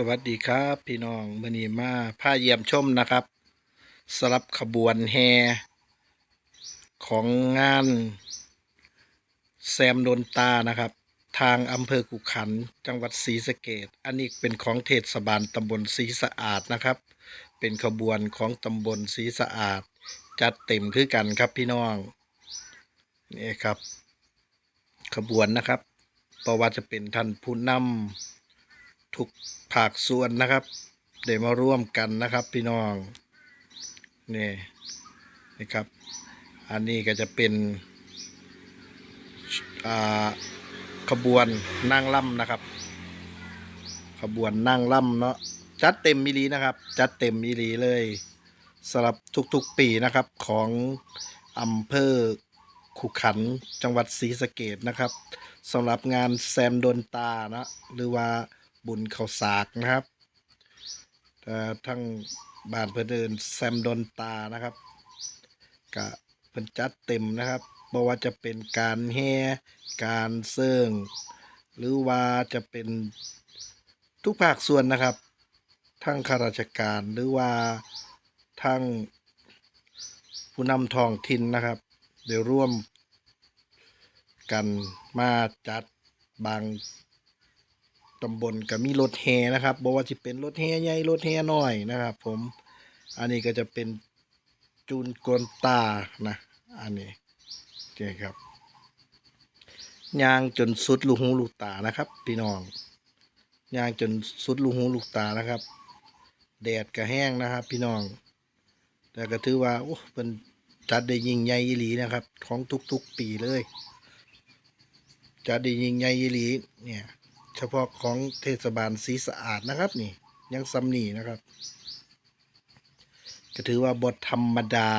สวัสดีครับ พี่น้องมือนีมาพาเยี่ยมชมนะครับสลับขบวนแฮของงานแซมโดนตานะครับ ทางอำเภอกุขันจังหวัดศรีสะเกดอันนี้เป็นของเทศบาลตำบลศรีสะอาดนะครับ เป็นขบวนของตำบลศรีสะอาด จัดเต็มคือกันครับพี่น้องนี่ครับ ขบวนนะครับเพราะว่าจะเป็นท่านผู้นำ ทุกภาคส่วนนะครับได้มาร่วมกันนะครับ พี่น้องนี่นี่ครับ อันนี้ก็จะเป็นอ่าขบวนนั่งล่ำนะครับ ขบวนนั่งล่ำเนาะจัดเต็มมิลีนะครับ จัดเต็มมิลีเลยสำหรับทุกๆปีนะครับของอำเภอขุขันจังหวัดศรีสะเกดนะครับสำหรับงานแซมโดนตานะหรือว่า บุญเขาสากนะครับทั้งบ้านเพื่อนเดินแซมดอนตานะครับกะเพิ่นจัดเต็มนะครับบ่ว่าจะเป็นการแห่การเซิ่งหรือว่าจะเป็นทุกภาคส่วนนะครับ ทั้งข้าราชการหรือว่าทั้งผู้นำท้องถิ่นนะครับเดี๋ยวร่วมกันมาจัดบาง ตำบลก็มีรถแห่นะครับบอกว่าจะเป็นรถแห่ใหญ่รถแห่น้อยนะครับ ผมอันนี้ก็จะเป็นจูนกลนตานะอันนี้นี่ครับยางจนสุดลูกหูลูกตานะครับพี่น้องยางจนสุดลูกหูลูกตานะครับ แดดก็แห้งนะครับ พี่น้อง แต่ก็ถือว่าโอ้เป็นจัดได้ยิงใหญ่อีหลีนะครับ ของทุกๆปีเลย จัดได้ยิงใหญ่อีหลีเนี่ย เฉพาะของเทศบาลสีสะอาดนะครับนี่ ยังซ้ำนี่นะครับ ก็ถือว่าบทธรรมดา